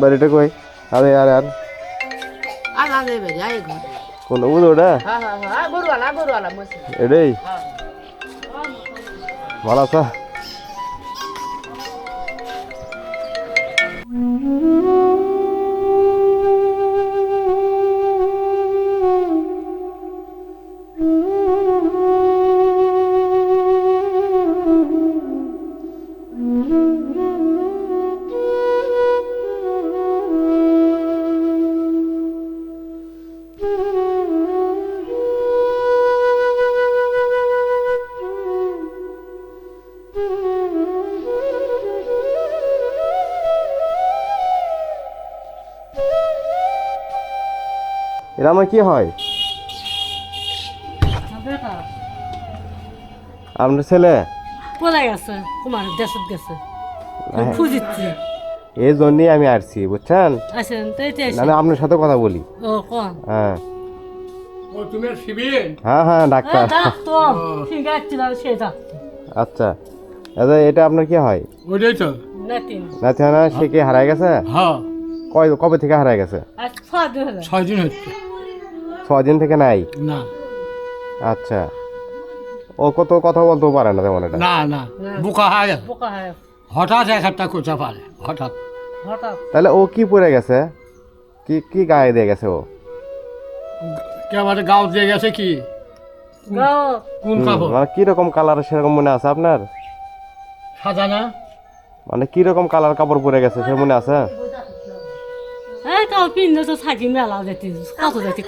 বাড়িটা কই আরে আর আর। কোন বুঝো ওটা হ্যাঁ হ্যাঁ এটাই। ভালো আছা? এরা আমার কি হয়? আপনার ছেলে? পড়ে গেছে? কুমার দেশত গেছে। হ্যাঁ। এই জন্যই আমি আসছি বুঝছেন? না আপনার সাথে কথা বলি। ও কোন? হ্যাঁ। হ্যাঁ হ্যাঁ ডাক্তার। ডাক্তো আচ্ছা। দাদা এটা আপনার কি হয়? ওইটাই তো। নাতিন না সে কি হারায় গেছে? হ্যাঁ। কবে থেকে হারায় গেছে? ছয় দিন হচ্ছে। ছ দিন থেকে নাই? না। আচ্ছা। ও কত কথা বলতেও পারে না তেমন এটা না না। বোকা হয়ে গেছে। বোকা হয় হঠাৎ এক একটা করতে পারে হঠাৎ। হঠাৎ। তাহলে ও কি পরে গেছে? কি কি গায়ে দিয়ে গেছে ও? কেবারে গাও দিয়ে গেছে কি? কোন কাপড়? মানে কি রকম কালার সেরকম মনে আছে আপনার? সাদা না মানে কি রকম কালার কাপড় পরে গেছে সে মনে আছে? এই কাউ পিন তো থাকি মেলা যেতে কত যেতে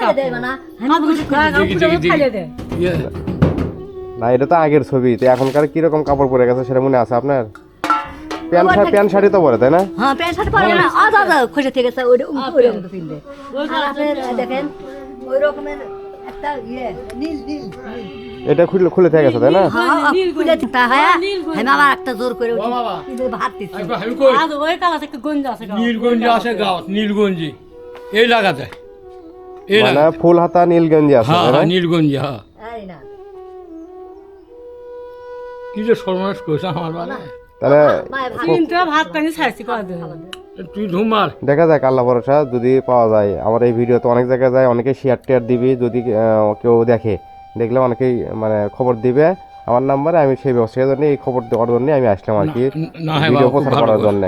না, এটা তো আগের ছবি, তো এখনকার কি রকম কাপড় পরে গেছে সেটা মনে আছে আপনার? প্যান্ট শার্ট প্যান্ট শাড়ি তো পরে, তাই না? হ্যাঁ প্যান্ট শার্ট পরে না। আজ আজ খুশি থেকে গেছে ওই ওই রকম আপনার, দেখেন ওই রকমের একটা ইয়ে নীল নীল। এটা খুলে খুলে থেকে গেছে তাই না? হ্যাঁ খুলে দিতে হয়। আমি আবার একটা জোর করে ও বাবা। কিন্তু ভাত দিচ্ছি। আজ ওই কালা থেকে গঞ্জ আছে গাও। নীলগঞ্জি আছে গাও নীলগঞ্জি। এই লাগাতে। এই মানে ফুল হাতা নীল গঞ্জি আছে হ্যাঁ হ্যাঁ নীলগঞ্জি হ্যাঁ। এই না। কি যে সর্বনাশ করেছে আমার বাবা তাহলে ভাত। ভাত পানি ছাড়ছি কদিন তুই ধুমার। দেখা যাক আল্লাহ ভরসা যদি পাওয়া যায়। আমার এই ভিডিও তো অনেক জায়গায় যায় অনেকে শেয়ার টেয়ার দিবি যদি কেউ দেখে। দেখলে অনেকেই মানে খবর দিবে। আমার নাম্বারে আমি সেই ব্যবসার জন্য এই খবর দেওয়ার জন্য আমি আসলাম আর কি হয় ভিডিও প্রচার করার জন্য।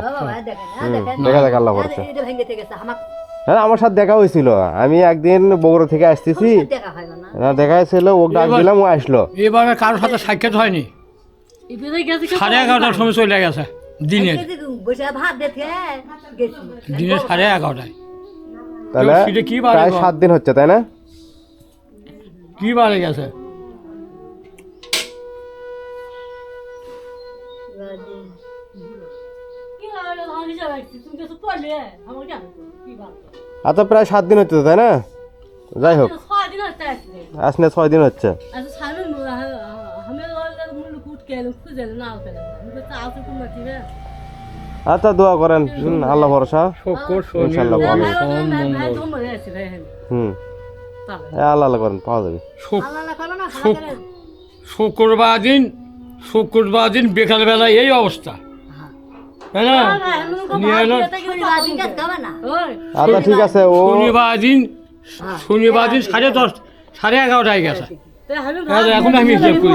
হ্যাঁ, দেখা যাক আল্লাহ আমার হ্যাঁ আমার সাথে দেখা হয়েছিল। আমি একদিন বগুড়া থেকে আসতেছি। দেখা না। না দেখা হয়েছিল ও ডাক দিলাম ও আসলো। এবারে কারোর সাথে সাক্ষাৎ হয়নি। সাড়ে এগারোটার সময় চলে গেছে দিনের দিনের সাড়ে এগারোটায়। তাহলে কি প্রায় সাত দিন হচ্ছে তাই না? কি বারে গেছে? আচ্ছা প্রায় সাত দিন হচ্ছে তাই না? যাই হোক। আসলে আসলে ছয় দিন হচ্ছে। আচ্ছা না দোয়া করেন। আল্লাহ ভরসা হুম। আল্লাহ আল্লাহ করেন পাওয়া যাবে। শুক্রবার দিন। শুক্রবার দিন বিকালবেলা এই অবস্থা। আচ্ছা ঠিক আছে ও শনিবার দিন শনিবার দিন সাড়ে দশ সাড়ে এগারোটায় গেছে। তাই এখন আমি হিসেব করি।